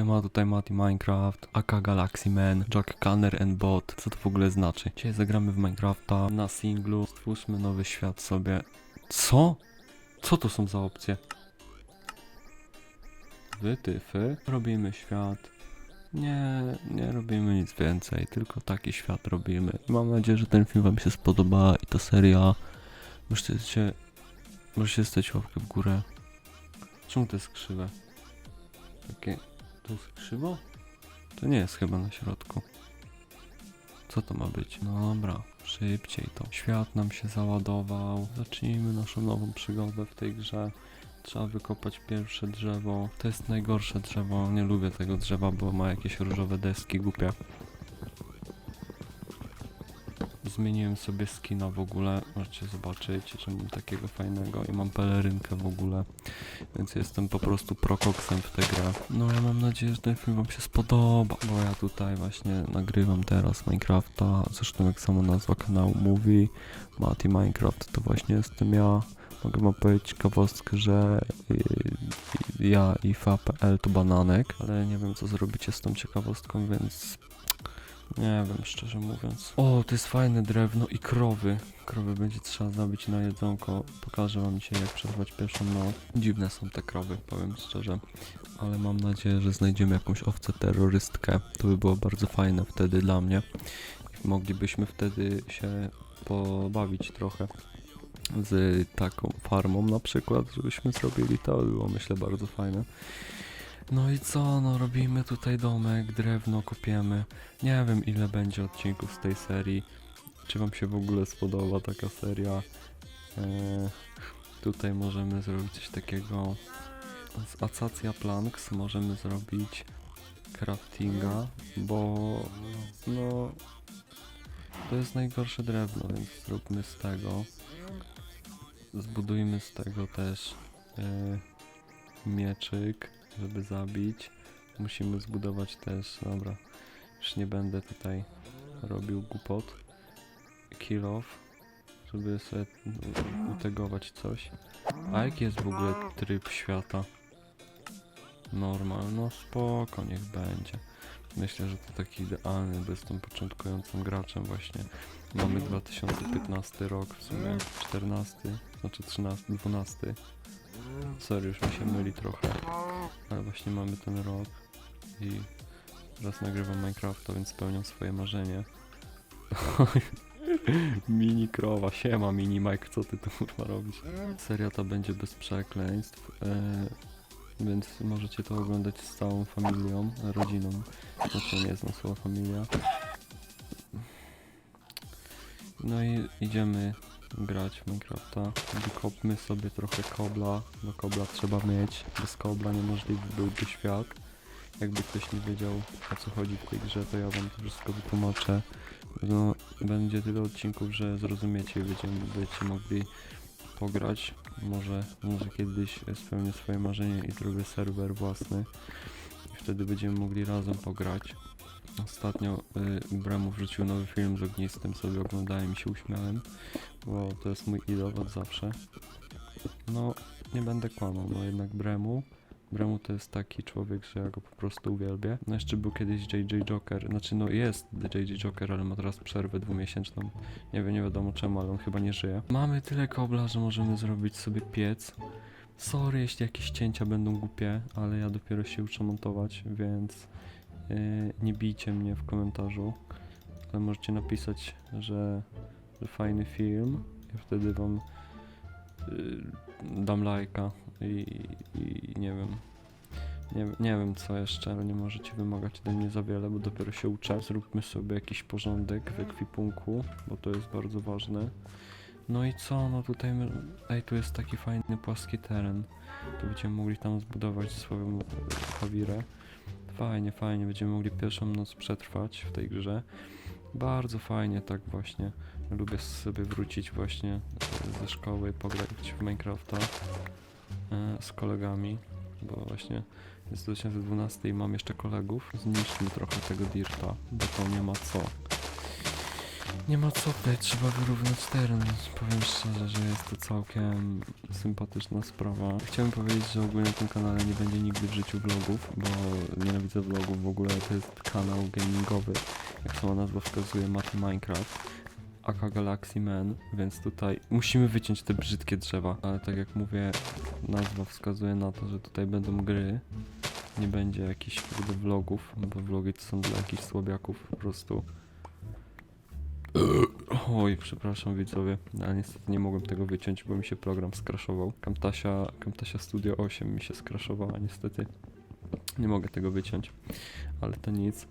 Siema, tutaj Mati Minecraft, AK Galaxy Man, Jack Canner and Bot. Co to w ogóle znaczy? Dzisiaj zagramy w Minecrafta na singlu, stwórzmy nowy świat sobie. Co? Co to są za opcje? Wytyfy. Robimy świat. Nie, nie robimy nic więcej, tylko taki świat robimy. Mam nadzieję, że ten film wam się spodoba i ta seria. Możecie, możecie stać łapkę w górę. Czemu to jest krzywe? Takie... Jest krzywo? To nie jest chyba na środku. Co to ma być? No dobra, szybciej to. Świat nam się załadował. Zacznijmy naszą nową przygodę w tej grze. Trzeba wykopać pierwsze drzewo. To jest najgorsze drzewo. Nie lubię tego drzewa, bo ma jakieś różowe deski głupie. Zmieniłem sobie skina w ogóle. Możecie zobaczyć, że mam takiego fajnego i mam pelerynkę w ogóle. Więc jestem po prostu prokoksem w tę grę. No ja mam nadzieję, że ten film wam się spodoba, bo ja tutaj właśnie nagrywam teraz Minecrafta. Zresztą jak sama nazwa kanału mówi, Mati Minecraft to właśnie jestem ja. Mogę wam powiedzieć ciekawostkę, że ja i fa.pl to bananek, ale nie wiem co zrobicie z tą ciekawostką, więc nie wiem, szczerze mówiąc. O, to jest fajne drewno i krowy. Krowy będzie trzeba zabić na jedzonko. Pokażę wam dzisiaj, jak przetrwać pierwszą noc. Dziwne są te krowy, powiem szczerze. Ale mam nadzieję, że znajdziemy jakąś owcę terrorystkę. To by było bardzo fajne wtedy dla mnie. Moglibyśmy wtedy się pobawić trochę z taką farmą na przykład, żebyśmy zrobili to, by było myślę bardzo fajne. No i co, no robimy tutaj domek, drewno kopiemy. Nie wiem ile będzie odcinków z tej serii. Czy wam się w ogóle spodoba taka seria? Eee, tutaj możemy zrobić coś takiego z Acacia Planks możemy zrobić craftinga, bo no to jest najgorsze drewno, więc zróbmy z tego. Zbudujmy z tego też e, mieczyk, żeby zabić. Musimy zbudować też, dobra, już nie będę tutaj robił głupot. Kill off, żeby sobie utegować coś. A jaki jest w ogóle tryb świata? Normal, no spoko, niech będzie. Myślę, że to taki idealny, bo jestem początkującym graczem właśnie. Mamy 2015 rok, w sumie 14, znaczy 13, 12. Sorry, już mi się myli trochę. Ale właśnie mamy ten rok i teraz nagrywam Minecrafta, więc spełniam swoje marzenie. mini krowa, siema mini Mike, co ty tu kurwa robisz? Seria ta będzie bez przekleństw, e, więc możecie to oglądać z całą familią, rodziną. Znaczy nie znam słowa familia. No i idziemy grać w Minecrafta. Wykopmy sobie trochę kobla, bo kobla trzeba mieć. Bez kobla niemożliwy byłby świat. Jakby ktoś nie wiedział o co chodzi w tej grze, to ja wam to wszystko wytłumaczę. No, będzie tyle odcinków, że zrozumiecie będziemy, będziecie mogli pograć. Może, może kiedyś spełnię swoje marzenie i zrobię serwer własny. I wtedy będziemy mogli razem pograć. Ostatnio y, Bremu wrzucił nowy film z ognistym, sobie oglądałem i się uśmiałem, bo to jest mój idol od zawsze. No, nie będę kłamał, no jednak Bremu. Bremu to jest taki człowiek, że ja go po prostu uwielbię. No jeszcze był kiedyś JJ Joker, znaczy no jest JJ Joker, ale ma teraz przerwę dwumiesięczną. Nie wiem, nie wiadomo czemu, ale on chyba nie żyje. Mamy tyle kobla, że możemy zrobić sobie piec. Sorry, jeśli jakieś cięcia będą głupie, ale ja dopiero się uczę montować, więc nie bijcie mnie w komentarzu. Ale możecie napisać, że, że fajny film. Ja wtedy wam yy, dam lajka i, i nie wiem. Nie, nie wiem co jeszcze, ale nie możecie wymagać ode mnie za wiele, bo dopiero się uczę. Zróbmy sobie jakiś porządek w ekwipunku, bo to jest bardzo ważne. No i co, no tutaj, ej, tu jest taki fajny płaski teren. To będziemy mogli tam zbudować swoją e, hawirę. Fajnie, fajnie, będziemy mogli pierwszą noc przetrwać w tej grze. Bardzo fajnie, tak właśnie. Lubię sobie wrócić właśnie e, ze szkoły, pograć w Minecrafta e, z kolegami, bo właśnie jest 2012 i mam jeszcze kolegów. Zniszczmy trochę tego dirta, bo to nie ma co. Nie ma co tutaj, trzeba wyrównać teren. Powiem szczerze, że jest to całkiem sympatyczna sprawa. Chciałem powiedzieć, że ogólnie na tym kanale nie będzie nigdy w życiu vlogów, bo nienawidzę vlogów w ogóle. To jest kanał gamingowy, jak sama nazwa wskazuje, Maty Minecraft. Aka Galaxy Man, więc tutaj musimy wyciąć te brzydkie drzewa, ale tak jak mówię, nazwa wskazuje na to, że tutaj będą gry, nie będzie jakichś vlogów, bo vlogi to są dla jakichś słabiaków po prostu. Oj, przepraszam widzowie, ale niestety nie mogłem tego wyciąć, bo mi się program skraszował. Camtasia, Camtasia Studio 8 mi się skraszowała niestety. Nie mogę tego wyciąć, ale to nic.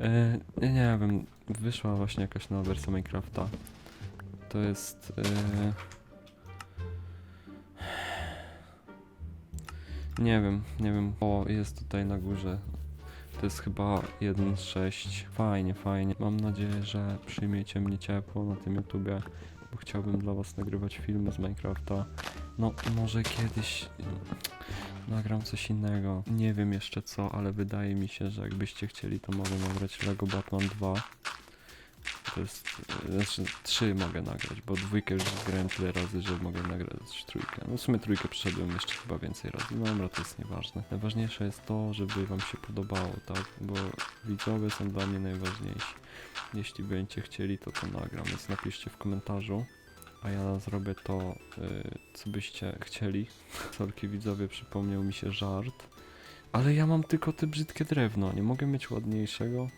E, nie wiem, wyszła właśnie jakaś nowa wersja Minecrafta. To jest... E, nie wiem, nie wiem. O, jest tutaj na górze. To jest chyba 1.6. Fajnie, fajnie. Mam nadzieję, że przyjmiecie mnie ciepło na tym YouTubie, bo chciałbym dla was nagrywać filmy z Minecrafta. No, może kiedyś mm, nagram coś innego. Nie wiem jeszcze co, ale wydaje mi się, że jakbyście chcieli, to mogę nagrać Lego Batman 2. To jest, znaczy trzy mogę nagrać, bo dwójkę już zgrałem tyle razy, że mogę nagrać trójkę. No w sumie trójkę przeszedłem jeszcze chyba więcej razy. No dobra, to jest nieważne. Najważniejsze jest to, żeby wam się podobało, tak? Bo widzowie są dla mnie najważniejsi. Jeśli będziecie chcieli, to to nagram, więc napiszcie w komentarzu. A ja zrobię to, y, co byście chcieli. Sorki widzowie, przypomniał mi się żart. Ale ja mam tylko te brzydkie drewno, nie mogę mieć ładniejszego.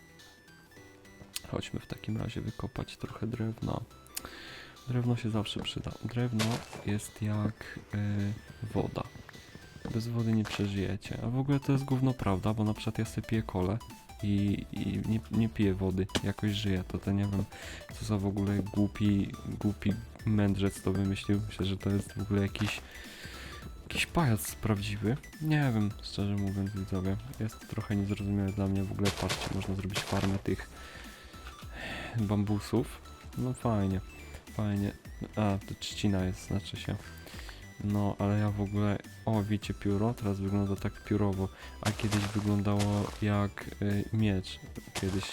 Chodźmy w takim razie wykopać trochę drewna. Drewno się zawsze przyda. Drewno jest jak y, woda. Bez wody nie przeżyjecie. A w ogóle to jest gówno prawda, bo na przykład ja sobie piję kolę i, i nie, nie piję wody. Jakoś żyję. To to nie wiem, co za w ogóle głupi, głupi mędrzec to wymyślił. Myślę, że to jest w ogóle jakiś jakiś pajac prawdziwy. Nie wiem, szczerze mówiąc, widzowie. Jest to trochę niezrozumiałe dla mnie. W ogóle patrzcie, można zrobić farmę tych bambusów. No fajnie, fajnie. A, to trzcina jest, znaczy się. No, ale ja w ogóle... O, widzicie pióro? Teraz wygląda tak piórowo, a kiedyś wyglądało jak y, miecz. Kiedyś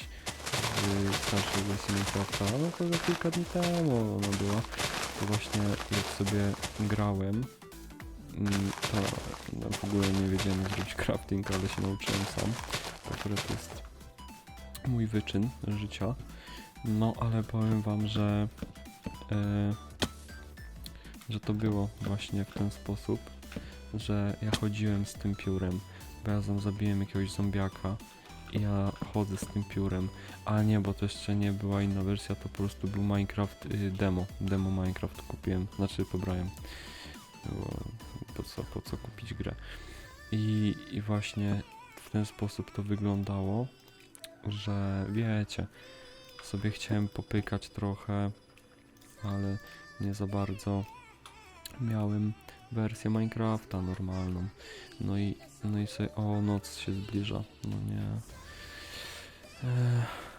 w starszej wersji Minecrafta, no to za kilka dni temu ona była. To właśnie jak sobie grałem, mm, to no, w ogóle nie wiedziałem jak zrobić crafting, ale się nauczyłem sam. Akurat jest mój wyczyn życia. No, ale powiem wam, że e, że to było właśnie w ten sposób, że ja chodziłem z tym piórem, bo ja zabiłem jakiegoś zombiaka i ja chodzę z tym piórem, a nie, bo to jeszcze nie była inna wersja, to po prostu był Minecraft y, demo, demo Minecraft kupiłem, znaczy pobrałem, bo po co, po co kupić grę. I, I właśnie w ten sposób to wyglądało, że wiecie, sobie chciałem popykać trochę, ale nie za bardzo. Miałem wersję Minecrafta normalną. No i, no i sobie, o noc się zbliża, no nie. Ech.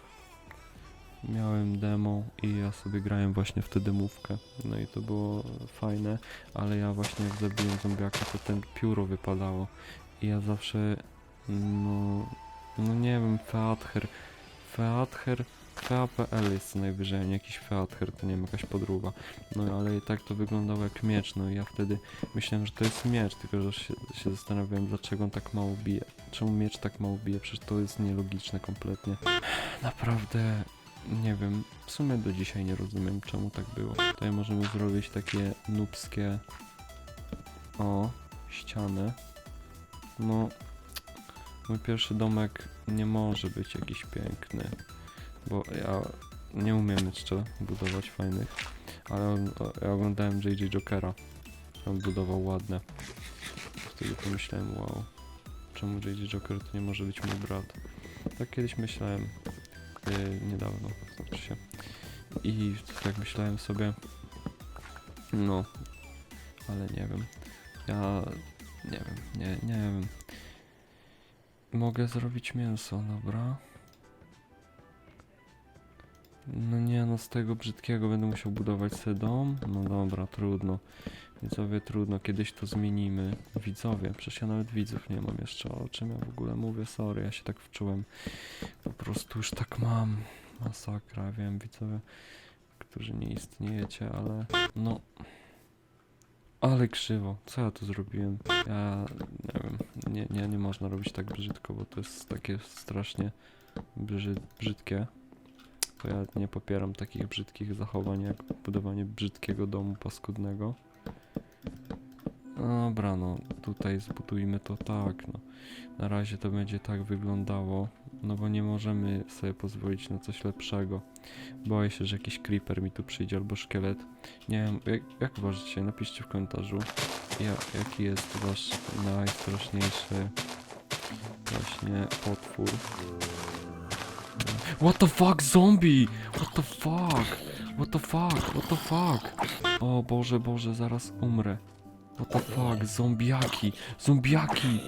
Miałem demo i ja sobie grałem właśnie w tę demówkę. No i to było fajne, ale ja właśnie jak zabiłem zombiaka, to ten pióro wypadało. I ja zawsze, no, no nie wiem, Feather, Feather, FA.pl jest co najwyżej, nie jakiś Feather, to nie wiem, jakaś podróba. No ale i tak to wyglądało jak miecz, no i ja wtedy myślałem, że to jest miecz, tylko że się, się zastanawiałem, dlaczego on tak mało bije. Czemu miecz tak mało bije? Przecież to jest nielogiczne kompletnie. Naprawdę, nie wiem, w sumie do dzisiaj nie rozumiem, czemu tak było. Tutaj możemy zrobić takie nubskie, o, ściany. No, mój pierwszy domek nie może być jakiś piękny bo ja nie umiem jeszcze budować fajnych, ale ja oglądałem JJ Jokera, on budował ładne. Wtedy pomyślałem, wow, czemu JJ Joker to nie może być mój brat? Tak kiedyś myślałem, yy, niedawno, znaczy się. I tak myślałem sobie, no, ale nie wiem, ja nie wiem, nie, nie wiem. Mogę zrobić mięso, dobra? No nie, no z tego brzydkiego będę musiał budować sobie dom? No dobra, trudno. Widzowie, trudno, kiedyś to zmienimy. Widzowie, przecież ja nawet widzów nie mam jeszcze, o czym ja w ogóle mówię, sorry, ja się tak wczułem. Po prostu już tak mam. Masakra, wiem, widzowie. którzy nie istniejecie, ale no... Ale krzywo, co ja tu zrobiłem? Ja nie wiem, nie, nie, nie można robić tak brzydko, bo to jest takie strasznie brzy, brzydkie. To ja nie popieram takich brzydkich zachowań jak budowanie brzydkiego domu paskudnego. Dobra, no tutaj zbudujmy to tak, no. Na razie to będzie tak wyglądało, no bo nie możemy sobie pozwolić na coś lepszego. Boję się, że jakiś creeper mi tu przyjdzie albo szkielet. Nie wiem, jak, jak uważacie? Napiszcie w komentarzu, ja, jaki jest wasz najstraszniejszy właśnie potwór. What the fuck, zombie? What the fuck? What the fuck? What the fuck? O Boże, Boże, zaraz umrę. What the fuck, zombiaki, zombiaki!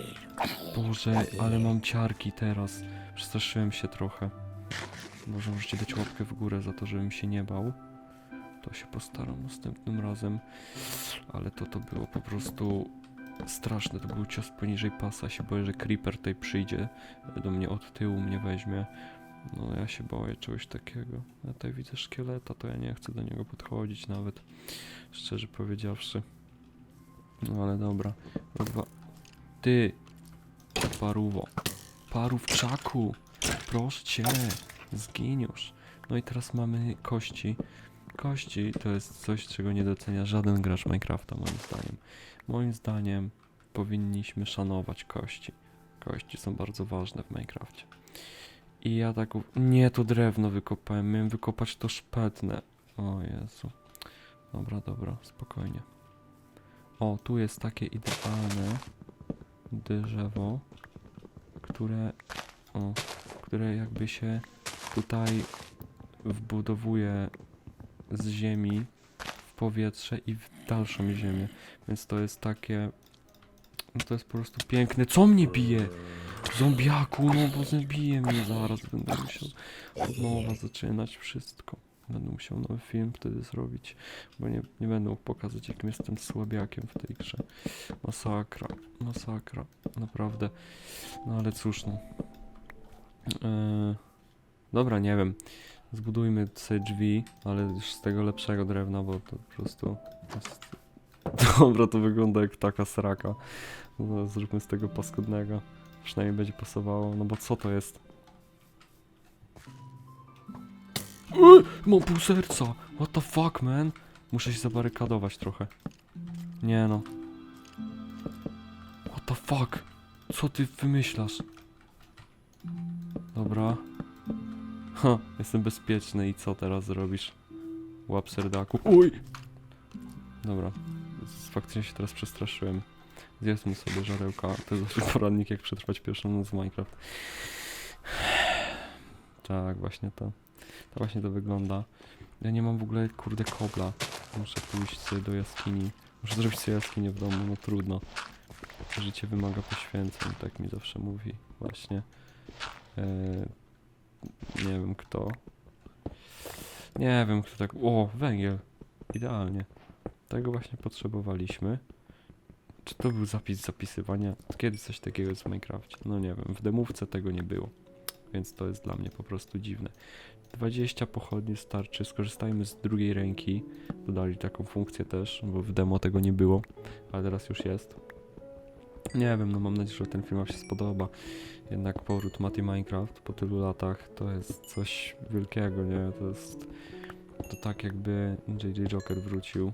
Boże, ale mam ciarki teraz. Przestraszyłem się trochę. Może możecie dać łapkę w górę za to, żebym się nie bał. To się postaram następnym razem. Ale to to było po prostu straszne. To był cios poniżej pasa. Się boję, że creeper tutaj przyjdzie do mnie od tyłu, mnie weźmie. No ja się boję czegoś takiego. Ja tutaj widzę szkieleta, to ja nie chcę do niego podchodzić nawet. Szczerze powiedziawszy. No ale dobra. Dwa. Ty! Paruwo. Parówczaku! Proszę cię! Zgiń już. No i teraz mamy kości. Kości to jest coś, czego nie docenia żaden gracz Minecrafta, moim zdaniem. Moim zdaniem powinniśmy szanować kości. Kości są bardzo ważne w Minecrafcie. I ja tak... Nie, to drewno wykopałem. Miałem wykopać to szpetne. O Jezu. Dobra, dobra, spokojnie. O, tu jest takie idealne drzewo, które... O, które jakby się tutaj wbudowuje z ziemi w powietrze i w dalszą ziemię. Więc to jest takie... No to jest po prostu piękne. Co mnie bije? Zombiaku, no bo zabije mnie zaraz. Będę musiał od nowa zaczynać wszystko. Będę musiał nowy film wtedy zrobić, bo nie, nie będę mógł pokazać jakim jestem słabiakiem w tej grze. Masakra, masakra, naprawdę. No ale cóż, no. Eee, dobra, nie wiem. Zbudujmy sobie drzwi, ale już z tego lepszego drewna, bo to po prostu jest... Dobra, to wygląda jak taka sraka. No, zróbmy z tego paskudnego. Przynajmniej będzie pasowało, no bo co to jest? Eee, mam pół serca! What the fuck, man? Muszę się zabarykadować trochę. Nie no. What the fuck? Co ty wymyślasz? Dobra. Ha, jestem bezpieczny i co teraz zrobisz? Łap serdaku. Uj! Dobra. Faktycznie się teraz przestraszyłem. Zjedzmy sobie żarełka. To jest zawsze poradnik, jak przetrwać pierwszą noc w Minecraft. Tak, właśnie to. To właśnie to wygląda. Ja nie mam w ogóle, kurde, kobla. Muszę pójść sobie do jaskini. Muszę zrobić sobie jaskinię w domu, no trudno. Życie wymaga poświęceń, tak mi zawsze mówi właśnie. Eee, nie wiem kto. Nie wiem kto tak... O, węgiel. Idealnie. Tego właśnie potrzebowaliśmy. Czy to był zapis zapisywania? Kiedy coś takiego jest w Minecrafcie? No nie wiem, w demówce tego nie było. Więc to jest dla mnie po prostu dziwne. 20 pochodni starczy, skorzystajmy z drugiej ręki. Dodali taką funkcję też, bo w demo tego nie było, ale teraz już jest. Nie wiem, no mam nadzieję, że ten film się spodoba. Jednak powrót Mati Minecraft po tylu latach to jest coś wielkiego, nie? To jest... To tak jakby JJ Joker wrócił.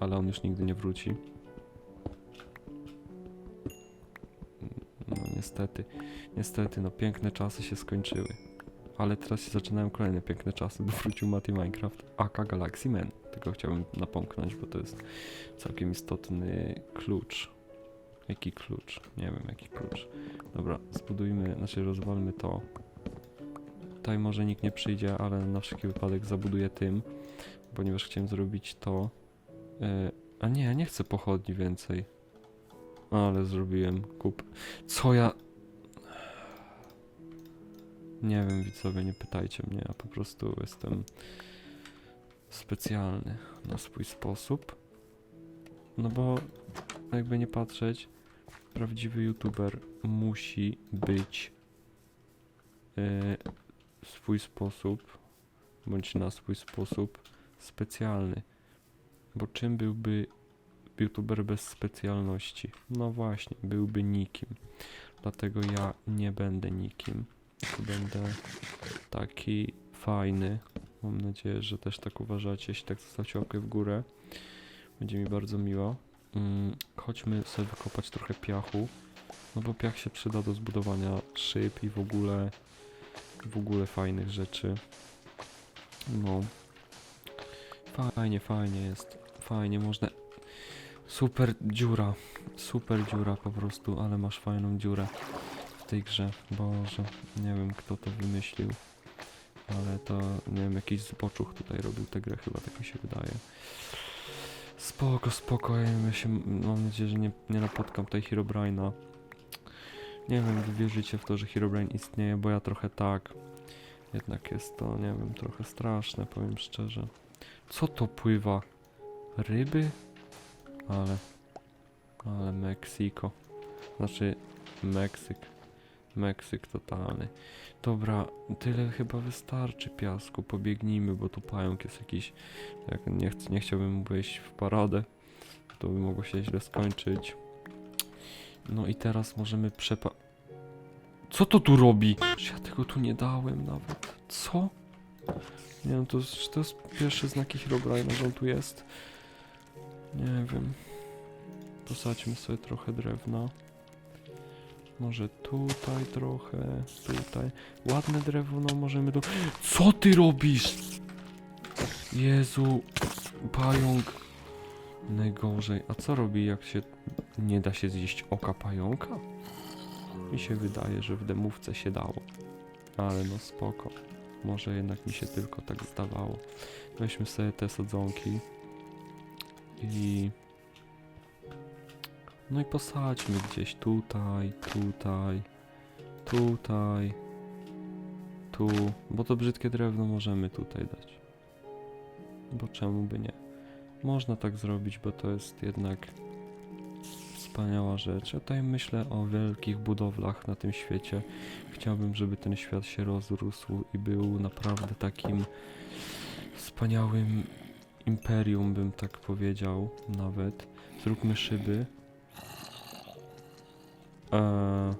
Ale on już nigdy nie wróci. Niestety, niestety, no piękne czasy się skończyły. Ale teraz się zaczynają kolejne piękne czasy, bo wrócił Mati Minecraft, aka Galaxy Man. Tylko chciałbym napomknąć, bo to jest całkiem istotny klucz. Jaki klucz? Nie wiem jaki klucz. Dobra, zbudujmy, znaczy rozwalmy to. Tutaj może nikt nie przyjdzie, ale na wszelki wypadek zabuduję tym, ponieważ chciałem zrobić to. E, a nie, ja nie chcę pochodni więcej. Ale zrobiłem kup. Co ja... Nie wiem, widzowie, nie pytajcie mnie, ja po prostu jestem specjalny na swój sposób. No bo jakby nie patrzeć, prawdziwy youtuber musi być e, swój sposób bądź na swój sposób specjalny. Bo czym byłby youtuber bez specjalności? No właśnie, byłby nikim. Dlatego ja nie będę nikim. Będę taki fajny. Mam nadzieję, że też tak uważacie. Jeśli tak, zostawcie łapkę w górę. Będzie mi bardzo miło. Mm, chodźmy sobie wykopać trochę piachu. No bo piach się przyda do zbudowania szyb i w ogóle w ogóle fajnych rzeczy. No. Fajnie, fajnie jest. Fajnie, można... Super dziura. Super dziura po prostu, ale masz fajną dziurę w tej grze. Boże, nie wiem kto to wymyślił. Ale to, nie wiem, jakiś zboczuch tutaj robił tę grę, chyba tak mi się wydaje. Spoko, spoko, ja się, mam nadzieję, że nie, nie napotkam tutaj Herobrine'a. Nie wiem, wy wierzycie w to, że Herobrine istnieje, bo ja trochę tak. Jednak jest to, nie wiem, trochę straszne, powiem szczerze. Co to pływa? Ryby? Ale... Ale Meksiko. Znaczy, Meksyk. Meksyk totalny. Dobra, tyle chyba wystarczy piasku. Pobiegnijmy, bo tu pająk jest jakiś... Jak nie, chcę, nie chciałbym wejść w paradę. To by mogło się źle skończyć. No i teraz możemy przepa... Co to tu robi? Ja tego tu nie dałem nawet? Co? Nie wiem, to jest, czy to jest pierwszy znak Herobrine'a, że on tu jest? Nie wiem. Posadźmy sobie trochę drewna. Może tutaj trochę, tutaj. Ładne drewno możemy do... Co ty robisz? Jezu, pająk. Najgorzej. A co robi, jak się nie da się zjeść oka pająka? Mi się wydaje, że w demówce się dało. Ale no spoko. Może jednak mi się tylko tak zdawało. Weźmy sobie te sadzonki. I... No i posadźmy gdzieś tutaj, tutaj, tutaj, tu. Bo to brzydkie drewno możemy tutaj dać. Bo czemu by nie? Można tak zrobić, bo to jest jednak wspaniała rzecz. Ja tutaj myślę o wielkich budowlach na tym świecie. Chciałbym, żeby ten świat się rozrósł i był naprawdę takim wspaniałym imperium, bym tak powiedział nawet. Zróbmy szyby. Eee,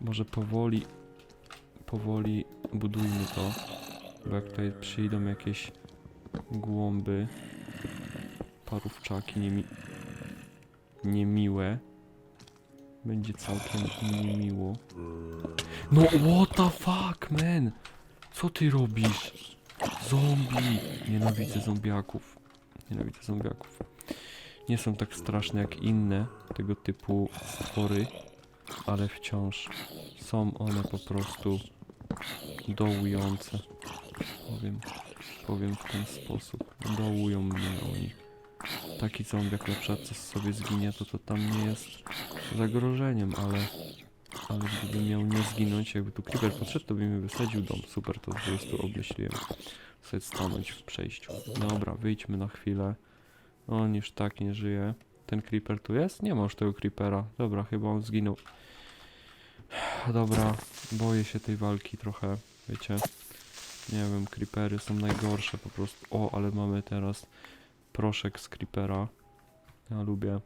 może powoli, powoli budujmy to, bo jak tutaj przyjdą jakieś głąby, parówczaki niemi niemiłe, będzie całkiem niemiło. No what the fuck, man! Co ty robisz? Zombie! Nienawidzę zombiaków. Nienawidzę zombiaków. Nie są tak straszne jak inne tego typu stwory, ale wciąż są one po prostu dołujące. Powiem, powiem w ten sposób. Dołują mnie oni. Taki zombiak na przykład co sobie zginie, to to tam nie jest zagrożeniem, ale ale gdyby miał nie zginąć, jakby tu creeper podszedł, to by mi wysadził dom. Super, to po prostu obmyśliłem. Sobie stanąć w przejściu. Dobra, wyjdźmy na chwilę. On już tak nie żyje. Ten creeper tu jest? Nie ma już tego creepera. Dobra, chyba on zginął. Dobra, boję się tej walki trochę, wiecie. Nie wiem, creepery są najgorsze po prostu. O, ale mamy teraz proszek z creepera. Ja lubię,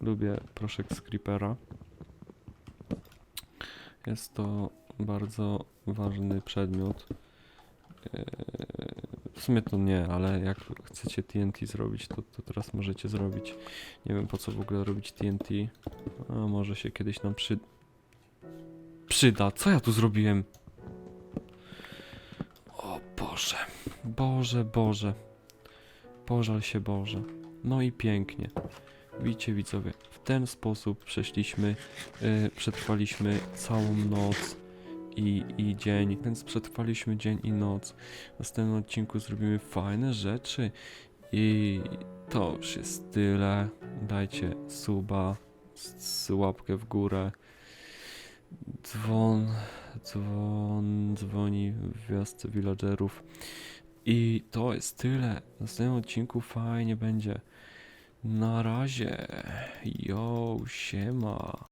lubię proszek z creepera. Jest to bardzo ważny przedmiot. Eee, W sumie to nie, ale jak chcecie TNT zrobić, to, to teraz możecie zrobić. Nie wiem po co w ogóle robić TNT. A może się kiedyś nam przy... przyda. Co ja tu zrobiłem? O Boże. Boże, Boże. Pożal się Boże. No i pięknie. Widzicie widzowie, ten sposób przeszliśmy, yy, przetrwaliśmy całą noc i, i dzień, więc przetrwaliśmy dzień i noc. W następnym odcinku zrobimy fajne rzeczy i to już jest tyle. Dajcie suba, łapkę w górę. Dzwon, dzwon, dzwoni w wiosce villagerów. I to jest tyle. W następnym odcinku fajnie będzie. Na razie. Jo, siema.